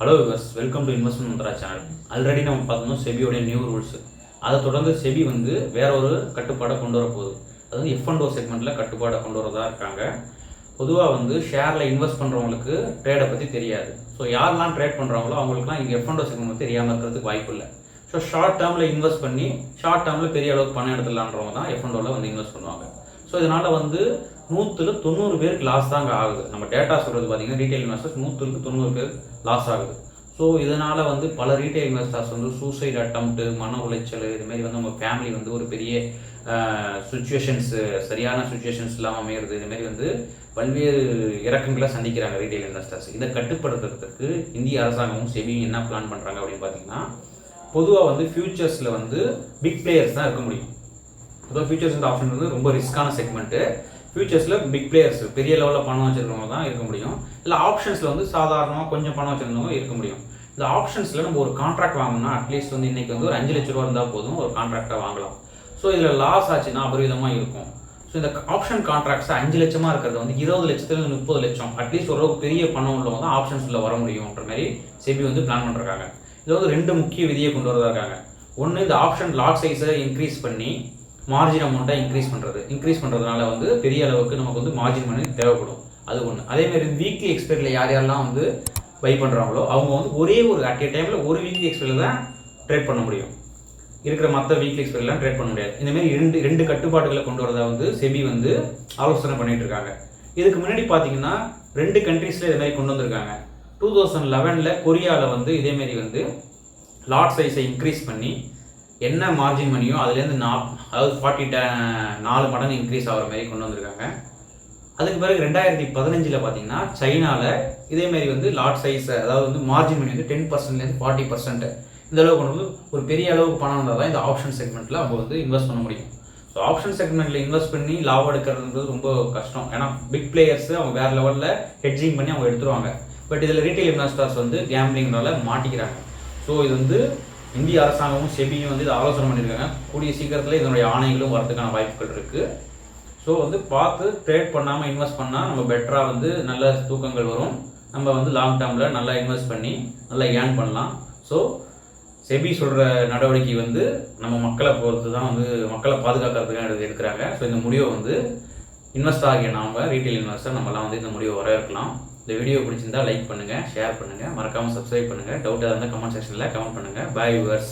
Hello viewers welcome to investment Mantra channel already நம்ம பார்த்தோம்னா செபியோடைய new rules அதை தொடர்ந்து செபி வந்து வேற ஒரு கட்டுப்பாடை கொண்டு வர போகுது. அது வந்து எஃப் அண்ட் ஓ செக்மெண்ட்டில் கட்டுப்பாடை கொண்டு வரதா இருக்காங்க. பொதுவாக வந்து ஷேரில் இன்வெஸ்ட் பண்ணுறவங்களுக்கு ட்ரேடை பற்றி தெரியாது. ஸோ யாரெல்லாம் ட்ரேட் பண்ணுறாங்களோ அவங்களுக்குலாம் இங்கே எஃப் அண்ட் ஓ செக்மெண்ட் தெரியாமல் இருக்கிறதுக்கு வாய்ப்பு இல்லை. ஸோ ஷார்ட் டேர்மில் இன்வெஸ்ட் பண்ணி ஷார்ட் டேர்மில் பெரிய அளவுக்கு பணம் எடுத்துடலான்றவங்க தான் எஃப் அண்ட் ஓவில் வந்து இன்வெஸ்ட் பண்ணுவாங்க. ஸோ இதனால் வந்து நூற்றுல தொண்ணூறு பேருக்கு லாஸ் தாங்க ஆகுது. நம்ம டேட்டா சொல்கிறது பார்த்தீங்கன்னா ரீட்டைல் இன்வெஸ்டர்ஸ் நூற்றுக்கு தொண்ணூறு பேர் லாஸ் ஆகுது. ஸோ இதனால் வந்து பல ரீட்டைல் இன்வெஸ்டர்ஸ் வந்து சூசைட் அட்டம்ப்ட்டு மன உளைச்சல் இதுமாரி வந்து நம்ம ஃபேமிலி வந்து ஒரு பெரிய சுச்சுவேஷன்ஸு சரியான சுச்சுவேஷன்ஸ் இல்லாமல் அமையிறது இதுமாரி வந்து பல்வேறு இறக்கங்களை சந்திக்கிறாங்க ரீட்டைல் இன்வெஸ்டர்ஸ் இதை கட்டுப்படுத்துறதுக்கு இந்திய அரசாங்கமும் செபியும் என்ன பிளான் பண்ணுறாங்க அப்படின்னு பார்த்தீங்கன்னா பொதுவாக வந்து ஃபியூச்சர்ஸில் வந்து பிக் பிளேயர்ஸ் தான் இருக்க முடியும். பொதுவாக ஃபியூச்சர்ஸ் ஆப்ஷன் வந்து ரொம்ப ரிஸ்க்கான செக்மெண்ட்டு ஃபியூச்சர்ஸில் பிக் பிளேயர்ஸ் பெரிய லெவலில் பணம் வச்சுருக்கவங்க தான் இருக்க முடியும். இல்லை ஆப்ஷன்ஸில் வந்து சாதாரணமாக கொஞ்சம் பணம் வச்சுருந்தவங்க இருக்க முடியும். இந்த ஆப்ஷன்ஸில் நம்ம ஒரு கான்ட்ராக்ட் வாங்கணும்னா அட்லீஸ்ட் வந்து இன்றைக்கி வந்து ஒரு அஞ்சு லட்ச ரூபா இருந்தால் போதும் ஒரு கான்ட்ராக்டாக வாங்கலாம். ஸோ இதில் லாஸ் ஆச்சுன்னா அபரிவிதமாக இருக்கும். ஸோ இந்த ஆப்ஷன் கான்ட்ராக்ட்ஸ் அஞ்சு லட்சமாக இருக்கிறது வந்து இருபது லட்சத்துல முப்பது லட்சம் அட்லீஸ்ட் ஓரளவுக்கு பெரிய பணம் உள்ளவங்க தான் ஆப்ஷன்ஸில் வர முடியும்ன்ற மாதிரி செபி வந்து பிளான் பண்ணுறாங்க இது வந்து ரெண்டு முக்கிய விதியை கொண்டு வரதா இருக்காங்க ஒன்று இந்த ஆப்ஷன் லாட் சைஸை இன்க்ரீஸ் பண்ணி மார்ஜின் அமௌண்ட்டை இன்க்ரீஸ் பண்ணுறது இன்க்ரீஸ் பண்ணுறதுனால வந்து பெரிய அளவுக்கு நமக்கு வந்து மார்ஜின் மணி தேவைப்படும். அது ஒன்று அதேமாதிரி வீக்லி எக்ஸ்பைரியில் யார் யாரெல்லாம் வந்து பை பண்ணுறாங்களோ அவங்க வந்து ஒரே ஒரு அட் ஏ டைமில் ஒரு வீக்லி எக்ஸ்பைரியில் தான் ட்ரேட் பண்ண முடியும். இருக்கிற மற்ற வீக்லி எக்ஸ்பைரிலாம் ட்ரேட் பண்ண முடியாது. இந்தமாரி ரெண்டு ரெண்டு கட்டுப்பாடுகளை கொண்டு வரதா வந்து செபி வந்து ஆலோசனை பண்ணிகிட்டு இருக்காங்க. இதுக்கு முன்னாடி பார்த்தீங்கன்னா ரெண்டு கண்ட்ரீஸில் இது மாதிரி கொண்டு வந்திருக்காங்க. டூ தௌசண்ட் லெவனில் கொரியாவில் வந்து இதேமாரி வந்து லாட் சைஸை இன்க்ரீஸ் பண்ணி என்ன மார்ஜின் மணியோ அதுலேருந்து நா அதாவது ஃபார்ட்டி ட நாலு மடங்கு இன்க்ரீஸ் ஆகிற மாதிரி கொண்டு வந்திருக்காங்க. அதுக்கு பிறகு ரெண்டாயிரத்தி பதினஞ்சில் பார்த்தீங்கன்னா சைனாவில் இதேமாரி வந்து லாட் சைஸ் அதாவது வந்து மார்ஜின் மணி வந்து டென் பர்சன்ட்லேருந்து ஃபார்ட்டி பர்சன்ட் இந்த அளவுக்கு கொண்டு வந்து ஒரு பெரிய அளவுக்கு பணம் இருந்தால் தான் இந்த ஆப்ஷன் செக்மெண்ட்டில் அவங்க வந்து இன்வெஸ்ட் பண்ண முடியும். ஸோ ஆப்ஷன் செக்மெண்ட்டில் இன்வெஸ்ட் பண்ணி லாபம் எடுக்கிறதுன்றது ரொம்ப கஷ்டம். ஏன்னா பிக் பிளேயர்ஸ் அவங்க வேறு லெவலில் ஹெட்ஜிங் பண்ணி அவங்க எடுத்துருவாங்க. பட் இதில் ரீட்டைல் இன்வெஸ்டர்ஸ் வந்து கேம்பிளிங்னால மாட்டிக்கிறாங்க. ஸோ இது வந்து இந்திய அரசாங்கமும் செபியும் வந்து இதை ஆலோசனை பண்ணியிருக்காங்க. கூடிய சீக்கிரத்தில் இதனுடைய ஆணைகளும் வரதுக்கான வாய்ப்புகள் இருக்குது ஸோ வந்து பார்த்து ட்ரேட் பண்ணாமல் இன்வெஸ்ட் பண்ணால் நம்ம பெட்டராக வந்து நல்ல தூக்கங்கள் வரும். நம்ம வந்து லாங் டேர்மில் நல்லா இன்வெஸ்ட் பண்ணி நல்லா ஏர்ன் பண்ணலாம். ஸோ செபி சொல்கிற நடவடிக்கை வந்து நம்ம மக்களை பொறுத்து தான் வந்து மக்களை பாதுகாக்கிறதுக்காக எடுக்கிறாங்க. ஸோ இந்த முடிவை வந்து இன்வெஸ்ட் ஆகிய நாம் ரீட்டைல் இன்வெஸ்டர் நம்மலாம் வந்து இந்த முடிவை வரவேற்கலாம். இந்த வீடியோ பிடிச்சிருந்தா லைக் பண்ணுங்கள் ஷேர் பண்ணுங்கள் மறக்காமல் சப்ஸ்கிரைப் பண்ணுங்கள் டவுட்டாக இருந்தால் கமெண்ட் செக்ஷனில் கமெண்ட் பண்ணுங்கள் பாய் விவர்ஸ்